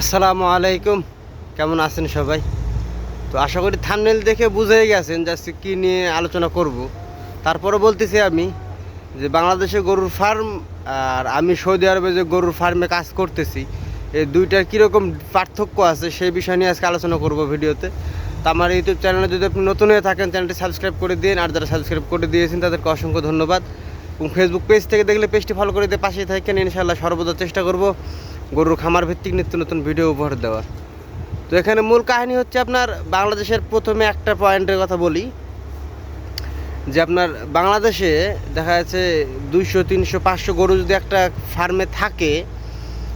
আসসালামু আলাইকুম। কেমন আছেন সবাই? তো আশা করি থামনেল দেখে বুঝেই গেছেন যে আজকে কী নিয়ে আলোচনা করব। তারপরে বলতেছি আমি যে বাংলাদেশে গরুর ফার্ম আর আমি সৌদি আরবে যে গরুর ফার্মে কাজ করতেছি এই দুইটার কীরকম পার্থক্য আছে সেই বিষয় নিয়ে আজকে আলোচনা করব ভিডিওতে। তো আমার ইউটিউব চ্যানেলে যদি আপনি নতুন হয়ে থাকেন, চ্যানেলটি সাবস্ক্রাইব করে দিন। আর যারা সাবস্ক্রাইব করে দিয়েছেন, তাদেরকে অসংখ্য ধন্যবাদ। এবং ফেসবুক পেজ থেকে দেখলে পেজটি ফলো করে দিয়ে পাশে থাকেন। ইনশাআল্লাহ সর্বদা চেষ্টা করব গরুর খামার ভিত্তিক নিত্য নতুন ভিডিও উপহার দেওয়ার তো এখানে মূল কাহিনী হচ্ছে আপনার বাংলাদেশের প্রথমে একটা পয়েন্টের কথা বলি, যে আপনার বাংলাদেশে দেখা যাচ্ছে দুইশো, তিনশো, পাঁচশো গরু যদি একটা ফার্মে থাকে,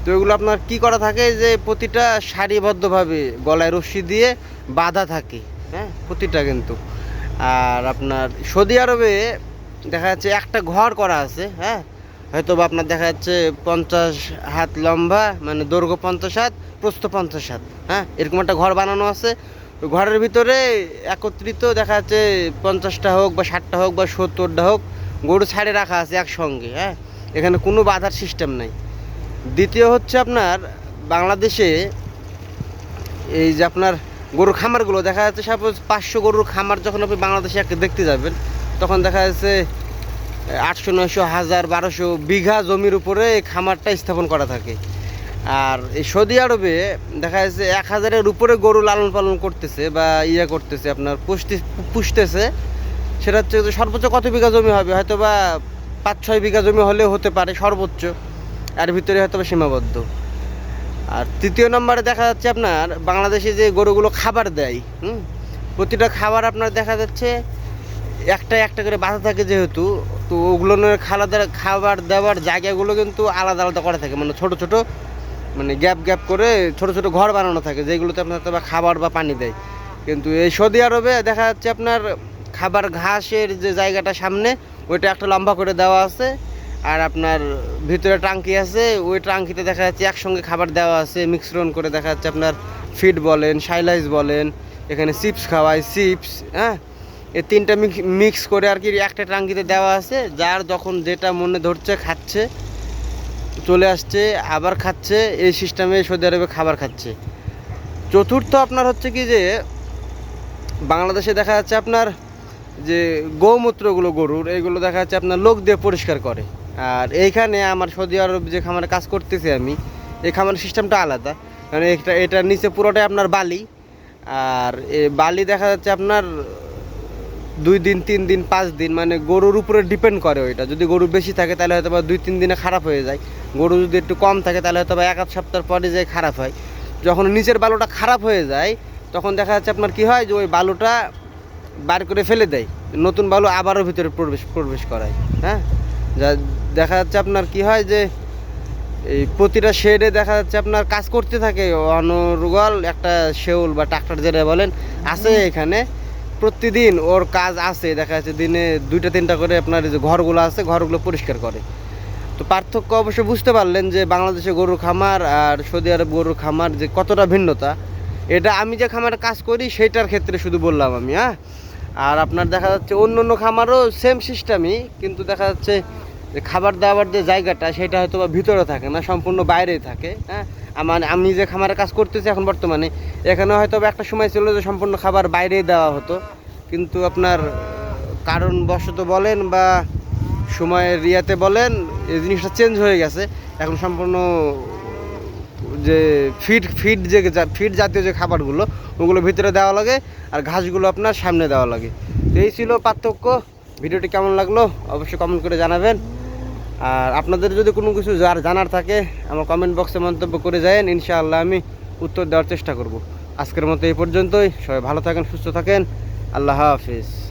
তো এগুলো আপনার কি করা থাকে যে প্রতিটা সারিবদ্ধভাবে গলায় রশ্মি দিয়ে বাঁধা থাকে হ্যাঁ? প্রতিটা কিন্তু। আর আপনার সৌদি আরবে দেখা যাচ্ছে একটা ঘর করা আছে হ্যাঁ? হয়তো বা আপনার দেখা যাচ্ছে পঞ্চাশ হাত লম্বা মানে দৈর্ঘ্য পঞ্চাশ হাত, প্রস্থ পঞ্চাশ হাত হ্যাঁ? এরকম একটা ঘর বানানো আছে। ঘরের ভিতরে একত্রিত দেখা যাচ্ছে পঞ্চাশটা হোক বা ষাটটা হোক বা সত্তরটা হোক, গরু ছাড়ে রাখা আছে একসঙ্গে হ্যাঁ? এখানে কোনো বাধার সিস্টেম নাই। দ্বিতীয় হচ্ছে আপনার বাংলাদেশে এই যে আপনার গরুর খামারগুলো, দেখা যাচ্ছে সাপোজ পাঁচশো গরুর খামার যখন আপনি বাংলাদেশে দেখতে যাবেন, তখন দেখা যাচ্ছে আটশো, নয়শো, হাজার, বারোশো বিঘা জমির উপরে এই খামারটা স্থাপন করা থাকে। আর এই সৌদি আরবে দেখা যাচ্ছে এক হাজারের উপরে গরু লালন পালন করতেছে বা ইয়ে করতেছে, আপনার পুষতে, পুষতেছে। সেটা হচ্ছে সর্বোচ্চ কত বিঘা জমি হবে? হয়তো বা পাঁচ ছয় বিঘা জমি হলেও হতে পারে সর্বোচ্চ। এর ভিতরে হয়তো বা সীমাবদ্ধ। আর তৃতীয় নম্বরে দেখা যাচ্ছে আপনার বাংলাদেশে যে গরুগুলো খাবার দেয়, হুম? প্রতিটা খাবার আপনার দেখা যাচ্ছে একটা একটা করে বাধা থাকে যেহেতু তো ওগুলো খালাদার খাবার দেওয়ার জায়গাগুলো কিন্তু আলাদা আলাদা করা থাকে। মানে ছোট ছোট মানে গ্যাপ গ্যাপ করে ছোট ছোট ঘর বানানো থাকে, যেগুলোতে আপনার বা খাবার বা পানি দেয়। কিন্তু এই সৌদি আরবে দেখা যাচ্ছে আপনার খাবার ঘাসের যে জায়গাটা সামনে, ওইটা একটা লম্বা করে দেওয়া আছে। আর আপনার ভিতরে ট্রাঙ্কি আছে, ওই ট্রাঙ্কিতে দেখা যাচ্ছে একসঙ্গে খাবার দেওয়া আছে। মিশ্রণ করে দেখা যাচ্ছে আপনার ফিড বলেন সাইলাইজ বলেন, এখানে চিপস খাওয়ায়, চিপস হ্যাঁ? এই তিনটা মিক্স করে আর কি একটা টাঙ্কিতে দেওয়া আছে। যার যখন যেটা মনে ধরছে খাচ্ছে, চলে আসছে, আবার খাচ্ছে, এই সিস্টেমে সৌদি আরবে খাবার খাচ্ছে। চতুর্থ আপনার হচ্ছে কি যে, বাংলাদেশে দেখা যাচ্ছে আপনার যে গৌমূত্রগুলো গরুর এইগুলো দেখা যাচ্ছে আপনার লোক দিয়ে পরিষ্কার করে। আর এইখানে আমার সৌদি আরব যে খামারে কাজ করতেছি আমি, এই খামারের সিস্টেমটা আলাদা। কারণ এটা এটার নিচে পুরোটাই আপনার বালি। আর বালি দেখা যাচ্ছে আপনার দুই দিন তিন দিন পাঁচ দিন মানে গরুর উপরে ডিপেন্ড করে ওইটা। যদি গরু বেশি থাকে তাহলে হয়তো বা দুই তিন দিনে খারাপ হয়ে যায়। গরু যদি একটু কম থাকে তাহলে হয়তো বা এক আধ সপ্তাহ পরে যায় খারাপ হয়। যখন নিচের বালুটা খারাপ হয়ে যায় তখন দেখা যাচ্ছে আপনার কি হয় যে ওই বালুটা বার করে ফেলে দেয়। নতুন বালু আবারও ভিতরে প্রবেশ প্রবেশ করায় হ্যাঁ? যা দেখা যাচ্ছে আপনার কি হয় যে এই প্রতিটা শেডে দেখা যাচ্ছে আপনার কাজ করতে থাকে অনর্গল একটা শেউল বা ট্রাক্টর যেটা বলেন আছে এখানে। প্রতিদিন ওর কাজ আছে, দেখা যাচ্ছে দিনে দুইটা, তিনটা করে আপনার যে ঘরগুলো আছে, ঘরগুলো পরিষ্কার করে। তো পার্থক্য অবশ্য বুঝতে পারলেন যে বাংলাদেশে গরুর খামার আর সৌদি আরব গরুর খামার যে কতটা ভিন্নতা, এটা আমি যে খামারে কাজ করি সেইটার ক্ষেত্রে শুধু বললাম আমি হ্যাঁ? আর আপনার দেখা যাচ্ছে অন্য অন্য খামারও সেম সিস্টেমই কিন্তু দেখা যাচ্ছে যে খাবার দাবার যে জায়গাটা, সেটা হয়তো বা ভিতরে থাকে না, সম্পূর্ণ বাইরেই থাকে হ্যাঁ? আমার আমি যে খামারে কাজ করতেছি এখন বর্তমানে, এখানে হয়তো একটা সময় ছিল যে সম্পূর্ণ খাবার বাইরেই দেওয়া হতো। কিন্তু আপনার কারণবশত বলেন বা সময়ের ইয়েতে বলেন এই জিনিসটা চেঞ্জ হয়ে গেছে। এখন সম্পূর্ণ যে ফিড ফিড যে ফিড জাতীয় যে খাবারগুলো, ওগুলো ভিতরে দেওয়া লাগে আর ঘাসগুলো আপনার সামনে দেওয়া লাগে। তো এই ছিল পার্থক্য। ভিডিওটি কেমন লাগল? অবশ্যই কমেন্ট করে জানাবেন। আর আপনাদের যদি কোনো কিছু যার জানার থাকে, আমার কমেন্ট বক্সে মন্তব্য করে যায়েন, ইনশাআল্লাহ আমি উত্তর দেওয়ার চেষ্টা করব। আজকের মতো এই পর্যন্তই, সবাই ভালো থাকেন, সুস্থ থাকেন, আল্লাহ হাফিজ।